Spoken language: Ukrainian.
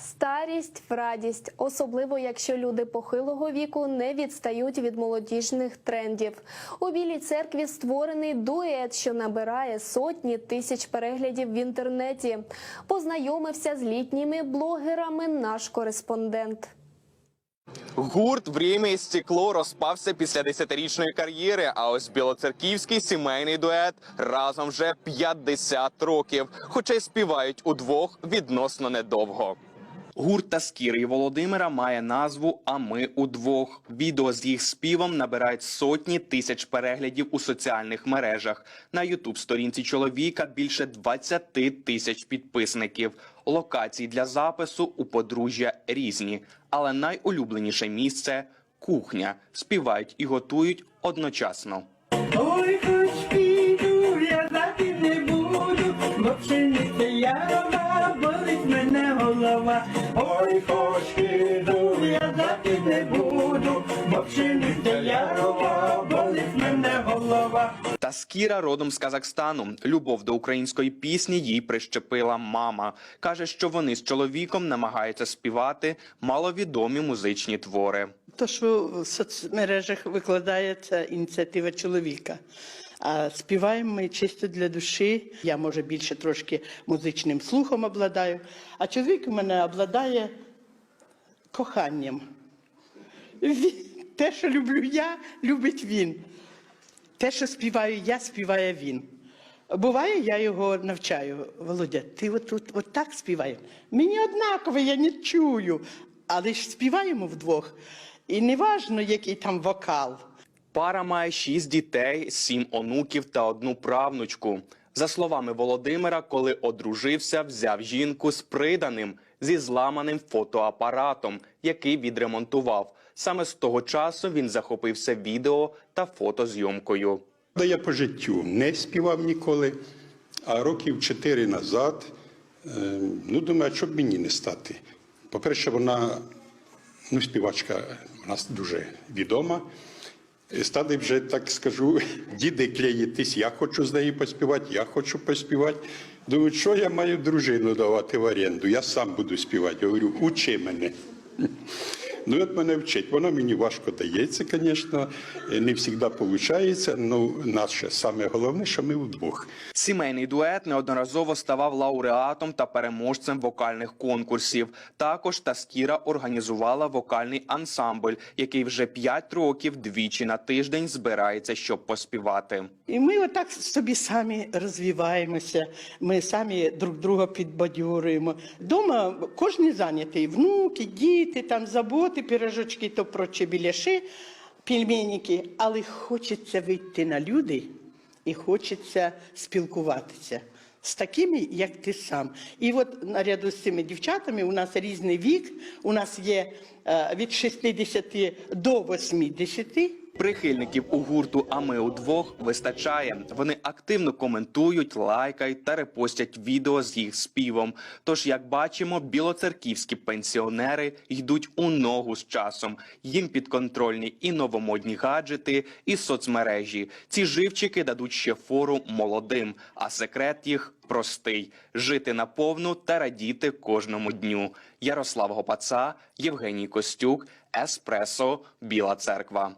Старість в радість, особливо якщо люди похилого віку не відстають від молодіжних трендів. У білій церкві створений дует, що набирає сотні тисяч переглядів в інтернеті. Познайомився з літніми блогерами наш кореспондент. Гурт «Время і стекло розпався після десятирічної кар'єри. А ось білоцерківський сімейний дует разом вже 50 років, хоча й співають удвох відносно недовго. Гурт Таскіри і Володимира має назву А ми удвох. Відео з їх співом набирають сотні тисяч переглядів у соціальних мережах. На ютуб сторінці чоловіка більше 20 тисяч підписників. Локації для запису у подружжя різні, але найулюбленіше місце кухня. Співають і готують одночасно. Ой, хоч піду, я не буду, бо мене голова. Ой, хоч піду, я знати не буду, бо пшениця ярова, болить мене голова. Таскіра родом з Казахстану. Любов до української пісні їй прищепила мама. Каже, що вони з чоловіком намагаються співати маловідомі музичні твори. То, що в соцмережах викладається ініціатива чоловіка. А співаємо ми чисто для душі. Я, може, більше трошки музичним слухом обладаю, а чоловік у мене обладає коханням. Те, що люблю я, любить він. Те, що співаю я, співає він. Буває, я його навчаю. Володя, ти от, от, от так співаєш. Мені однаково, я не чую. Але ж співаємо вдвох. І не важно, який там вокал. Пара має шість дітей, сім онуків та одну правнучку. За словами Володимира, коли одружився, взяв жінку з приданим зі зламаним фотоапаратом, який відремонтував. Саме з того часу він захопився відео та фотозйомкою. Да я по життю не співав ніколи, а років чотири назад, е, ну, думаю, а б мені не стати. По-перше, вона, ну, співачка нас дуже відома. Стали вже, так скажу, діди клеїтись, я хочу з нею поспівати, я хочу поспівати. Думаю, що я маю дружину давати в оренду, я сам буду співати. Я говорю, учи мене. Ну, і от мене вчить. Воно мені важко дається, звісно, не завжди виходить. Ну, наше саме головне, що ми вдвох. Сімейний дует неодноразово ставав лауреатом та переможцем вокальних конкурсів. Також Таскіра організувала вокальний ансамбль, який вже 5 років двічі на тиждень збирається, щоб поспівати. І ми отак собі самі розвиваємося, ми самі друг друга підбадьорюємо. Дома кожен зайнятий, внуки, діти, там заботи, пірожочки, то прочі біляши, пельменники. Але хочеться вийти на люди і хочеться спілкуватися. З такими, як ти сам. І от наряду з цими дівчатами у нас різний вік. У нас є е, від 60 до 80. Прихильників у гурту А ми удвох вистачає. Вони активно коментують, лайкають та репостять відео з їх співом. Тож, як бачимо, білоцерківські пенсіонери йдуть у ногу з часом. Їм підконтрольні і новомодні гаджети, і соцмережі. Ці живчики дадуть ще фору молодим, а секрет їх простий: жити наповну та радіти кожному дню. Ярослав Гопаца, Євгеній Костюк, Еспресо, Біла Церква.